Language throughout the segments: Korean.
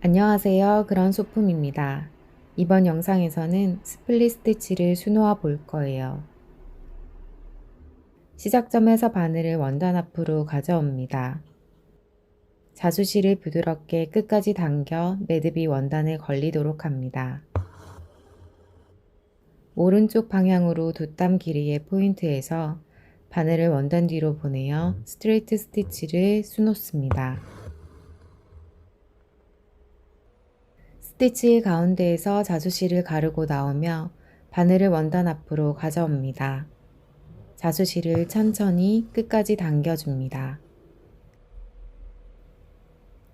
안녕하세요. 그런 소품입니다. 이번 영상에서는 스플릿 스티치를 수놓아 볼 거예요. 시작점에서 바늘을 원단 앞으로 가져옵니다. 자수실을 부드럽게 끝까지 당겨 매듭이 원단에 걸리도록 합니다. 오른쪽 방향으로 돛담 길이의 포인트에서 바늘을 원단 뒤로 보내어 스트레이트 스티치를 수놓습니다. 스티치 가운데에서 자수실을 가르고 나오며 바늘을 원단 앞으로 가져옵니다. 자수실을 천천히 끝까지 당겨줍니다.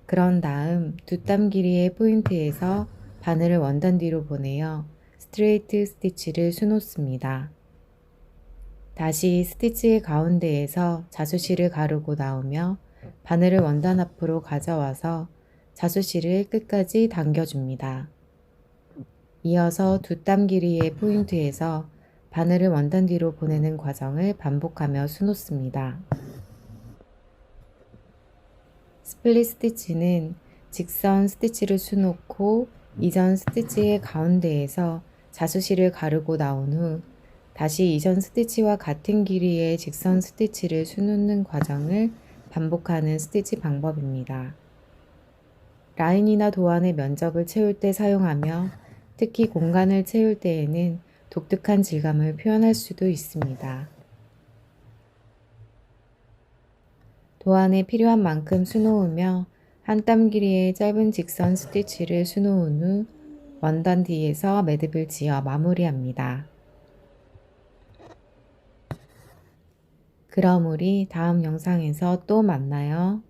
그런 다음 두땀 길이의 포인트에서 바늘을 원단 뒤로 보내어 스트레이트 스티치를 수놓습니다. 다시 스티치의 가운데에서 자수실을 가르고 나오며 바늘을 원단 앞으로 가져와서 자수실을 끝까지 당겨줍니다. 이어서 두 땀 길이의 포인트에서 바늘을 원단 뒤로 보내는 과정을 반복하며 수놓습니다. 스플릿 스티치는 직선 스티치를 수놓고 이전 스티치의 가운데에서 자수실을 가르고 나온 후 다시 이전 스티치와 같은 길이의 직선 스티치를 수놓는 과정을 반복하는 스티치 방법입니다. 라인이나 도안의 면적을 채울 때 사용하며 특히 공간을 채울 때에는 독특한 질감을 표현할 수도 있습니다. 도안에 필요한 만큼 수놓으며 한 땀 길이의 짧은 직선 스티치를 수놓은 후 원단 뒤에서 매듭을 지어 마무리합니다. 그럼 우리 다음 영상에서 또 만나요.